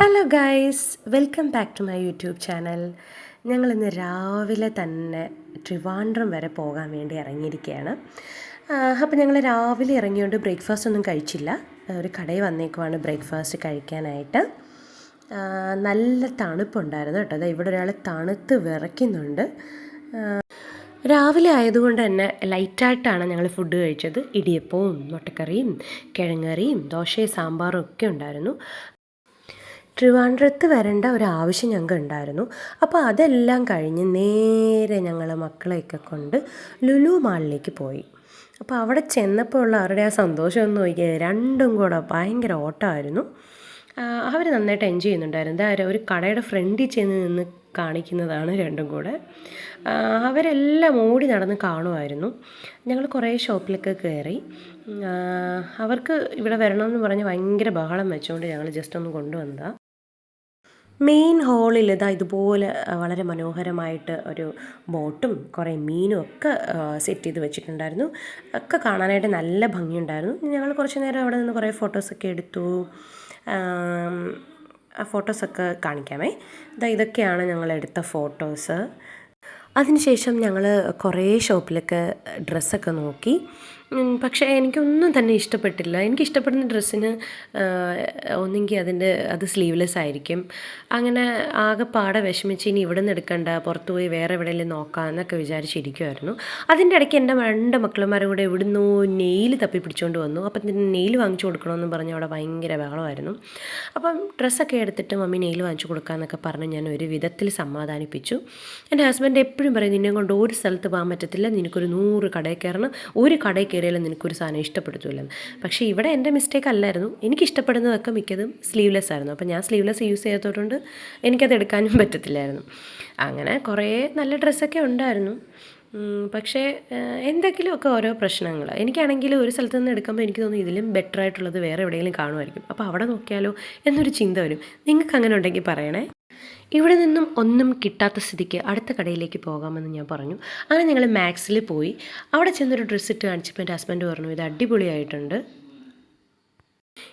Hello guys welcome back to my YouTube channel ഞങ്ങളിന്ന് രാവിലെ തന്നെ ട്രിവാൻഡ്രം വരെ പോകാൻ വേണ്ടി ഇറങ്ങിയിരിക്കുകയാണ്. അപ്പോൾ ഞങ്ങൾ രാവിലെ ഇറങ്ങിയോണ്ട് ബ്രേക്ക്ഫാസ്റ്റ് ഒന്നും കഴിച്ചില്ല. ഒരു കടയിൽ വന്നേക്കുവാണ് ബ്രേക്ക്ഫാസ്റ്റ് കഴിക്കാനായിട്ട്. നല്ല തണുപ്പുണ്ടായിരുന്നു കേട്ടോ. അതായത് ഇവിടെ ഒരാൾ തണുത്ത് വിറയ്ക്കുന്നുണ്ട്. രാവിലെ ആയതുകൊണ്ട് തന്നെ ലൈറ്റായിട്ടാണ് ഞങ്ങൾ ഫുഡ് കഴിച്ചത്. ഇടിയപ്പവും മുട്ടക്കറിയും കിഴങ്ങറിയും ദോശയും സാമ്പാറും ഒക്കെ ഉണ്ടായിരുന്നു. ട്രിവാൻഡ്രത്ത് വരേണ്ട ഒരു ആവശ്യം ഞങ്ങൾക്ക് ഉണ്ടായിരുന്നു അപ്പോൾ അതെല്ലാം കഴിഞ്ഞ് നേരെ ഞങ്ങൾ മക്കളെയൊക്കെ കൊണ്ട് ലുലു മാളിലേക്ക് പോയി. അപ്പോൾ അവിടെ ചെന്നപ്പോൾ ഉള്ള അവരുടെ ആ സന്തോഷം ഒന്ന് നോക്കിയാൽ രണ്ടും കൂടെ ഭയങ്കര ഓട്ടമായിരുന്നു. അവർ നന്നായിട്ട് എൻജോയ് ചെയ്യുന്നുണ്ടായിരുന്നു. എന്താ ഒരു കടയുടെ ഫ്രണ്ടിൽ ചെന്ന് നിന്ന് കാണിക്കുന്നതാണ് രണ്ടും കൂടെ. അവരെല്ലാം ഓടി നടന്ന് കാണുമായിരുന്നു. ഞങ്ങൾ കുറേ ഷോപ്പിലൊക്കെ കയറി. അവർക്ക് ഇവിടെ വരണമെന്ന് പറഞ്ഞ് ഭയങ്കര ബഹളം വെച്ചുകൊണ്ട് ഞങ്ങൾ ജസ്റ്റ് ഒന്ന് കൊണ്ടുവന്നതാണ് മെയിൻ ഹാളിൽ ഇതാ ഇതുപോലെ വളരെ മനോഹരമായിട്ട് ഒരു ബോട്ടും കുറേ മീനും ഒക്കെ സെറ്റ് ചെയ്ത് വെച്ചിട്ടുണ്ടായിരുന്നു. ഒക്കെ കാണാനായിട്ട് നല്ല ഭംഗിയുണ്ടായിരുന്നു. ഞങ്ങൾ കുറച്ച് നേരം അവിടെ നിന്ന് കുറേ ഫോട്ടോസൊക്കെ എടുത്തു. ആം, ഫോട്ടോസൊക്കെ കാണിക്കാമേ. ഇതാ ഇതൊക്കെയാണ് ഞങ്ങൾ എടുത്ത ഫോട്ടോസ് അതിനുശേഷം ഞങ്ങൾ കുറേ ഷോപ്പിലൊക്കെ ഡ്രസ്സൊക്കെ നോക്കി. പക്ഷേ എനിക്കൊന്നും തന്നെ ഇഷ്ടപ്പെട്ടില്ല. എനിക്ക് ഇഷ്ടപ്പെടുന്ന ഡ്രസ്സിന് ഒന്നെങ്കിൽ അതിന്റെ അത് സ്ലീവ്ലെസ് ആയിരിക്കും. അങ്ങനെ ആകെ പാടെ വിഷമിച്ച് ഇനി ഇവിടെ നിന്ന് എടുക്കണ്ട പുറത്ത് പോയി വേറെ എവിടെയെങ്കിലും നോക്കാം എന്നൊക്കെ വിചാരിച്ചിരിക്കുമായിരുന്നു അതിന്റെ ഇടയ്ക്ക് എന്റെ രണ്ട് മക്കളുമാരും കൂടെ ഇവിടുന്ന് നെയിൽ തപ്പി പിടിച്ചുകൊണ്ട് വന്നു. അപ്പം നെയിൽ വാങ്ങിച്ചു കൊടുക്കണമെന്ന് പറഞ്ഞ് അവിടെ ഭയങ്കര ബഹളമായിരുന്നു. അപ്പം ഡ്രസ്സൊക്കെ എടുത്തിട്ട് മമ്മി നെയിൽ വാങ്ങിച്ചു കൊടുക്കാമെന്നൊക്കെ പറഞ്ഞ് ഞാൻ ഒരു വിധത്തിൽ സമാധാനിപ്പിച്ചു. എന്റെ ഹസ്ബൻഡ് എപ്പോഴും പറയും നിന്നെ കൊണ്ട് ഒരു സ്ഥലത്ത് പോകാൻ പറ്റത്തില്ല. നിനക്കൊരു നൂറ് കടയിൽ കയറണം. ഒരു കടയിൽ കയറിയാലും നിനക്കൊരു സാധനം ഇഷ്ടപ്പെടുത്തില്ല. പക്ഷേ ഇവിടെ എന്റെ മിസ്റ്റേക്ക് അല്ലായിരുന്നു. എനിക്ക് ഇഷ്ടപ്പെടുന്നതൊക്കെ മിക്കതും സ്ലീവ്ലെസ് ആയിരുന്നു. അപ്പോൾ ഞാൻ സ്ലീവ്ലെസ് യൂസ് ചെയ്യാത്തതുകൊണ്ട് എനിക്കത് എടുക്കാനും പറ്റത്തില്ലായിരുന്നു. അങ്ങനെ കുറേ നല്ല ഡ്രസ്സൊക്കെ ഉണ്ടായിരുന്നു. പക്ഷേ എന്തെങ്കിലുമൊക്കെ ഓരോ പ്രശ്നങ്ങൾ. എനിക്കാണെങ്കിൽ ഒരു സ്ഥലത്ത് നിന്ന് എടുക്കുമ്പോൾ എനിക്ക് തോന്നുന്നു ഇതിലും ബെറ്റർ ആയിട്ടുള്ളത് വേറെ എവിടെയെങ്കിലും കാണുമായിരിക്കും. അപ്പോൾ അവിടെ നോക്കിയാലോ എന്നൊരു ചിന്ത വരും. നിങ്ങൾക്ക് അങ്ങനെ ഉണ്ടെങ്കിൽ പറയണേ. ഇവിടെ നിന്നും ഒന്നും കിട്ടാത്ത സ്ഥിതിക്ക് അടുത്ത കടയിലേക്ക് പോകാമെന്ന് ഞാൻ പറഞ്ഞു. അങ്ങനെ ഞങ്ങൾ മാക്സിൽ പോയി. അവിടെ ചെന്നൊരു ഡ്രസ്സ് ഇട്ട് കാണിച്ചപ്പോൾ എന്റെ ഹസ്ബൻഡ് പറഞ്ഞു ഇത് അടിപൊളിയായിട്ടുണ്ട്.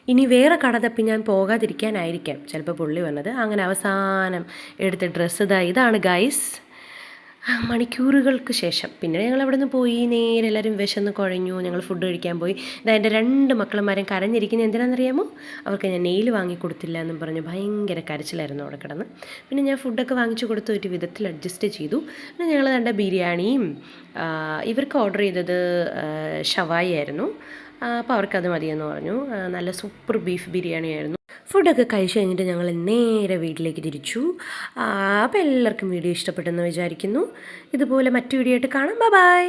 ഇനി വേറെ കട തപ്പി ഞാൻ പോകാതിരിക്കാനായിരിക്കാം. ചിലപ്പോൾ പുള്ളി വന്നത്. അങ്ങനെ അവസാനം എടുത്ത ഡ്രസ്സ് ഇതാ ഇതാണ് ഗൈസ് മണിക്കൂറുകൾക്ക് ശേഷം. പിന്നെ ഞങ്ങൾ അവിടെ നിന്ന് പോയി നേരെ എല്ലാവരും വിശന്ന് കുഴഞ്ഞു ഞങ്ങൾ ഫുഡ് കഴിക്കാൻ പോയി. ഇതാ എന്റെ രണ്ട് മക്കളന്മാരും കരഞ്ഞിരിക്കുന്നത് എന്തിനാണെന്നറിയാമോ? അവർക്ക് ഞാൻ നെയിൽ വാങ്ങി കൊടുത്തില്ല എന്നും പറഞ്ഞു ഭയങ്കര കരച്ചിലായിരുന്നു അവിടെ കിടന്ന്. പിന്നെ ഞാൻ ഫുഡൊക്കെ വാങ്ങിച്ചു കൊടുത്ത് ഒരു വിധത്തിൽ അഡ്ജസ്റ്റ് ചെയ്തു. പിന്നെ ഞങ്ങൾ കണ്ട ബിരിയാണിയും ഇവർക്ക് ഓർഡർ ചെയ്തത് ഷവായി ആയിരുന്നു. അപ്പോൾ അവർക്കത് മതിയെന്ന് പറഞ്ഞു. നല്ല സൂപ്പർ ബീഫ് ബിരിയാണി ആയിരുന്നു ഫുഡൊക്കെ കഴിച്ച് കഴിഞ്ഞിട്ട് ഞങ്ങൾ നേരെ വീട്ടിലേക്ക് തിരിച്ചു. അപ്പോൾ എല്ലാവർക്കും വീഡിയോ ഇഷ്ടപ്പെട്ടെന്ന് വിചാരിക്കുന്നു. ഇതുപോലെ മറ്റു വീഡിയോ ആയിട്ട് കാണാം. ബൈ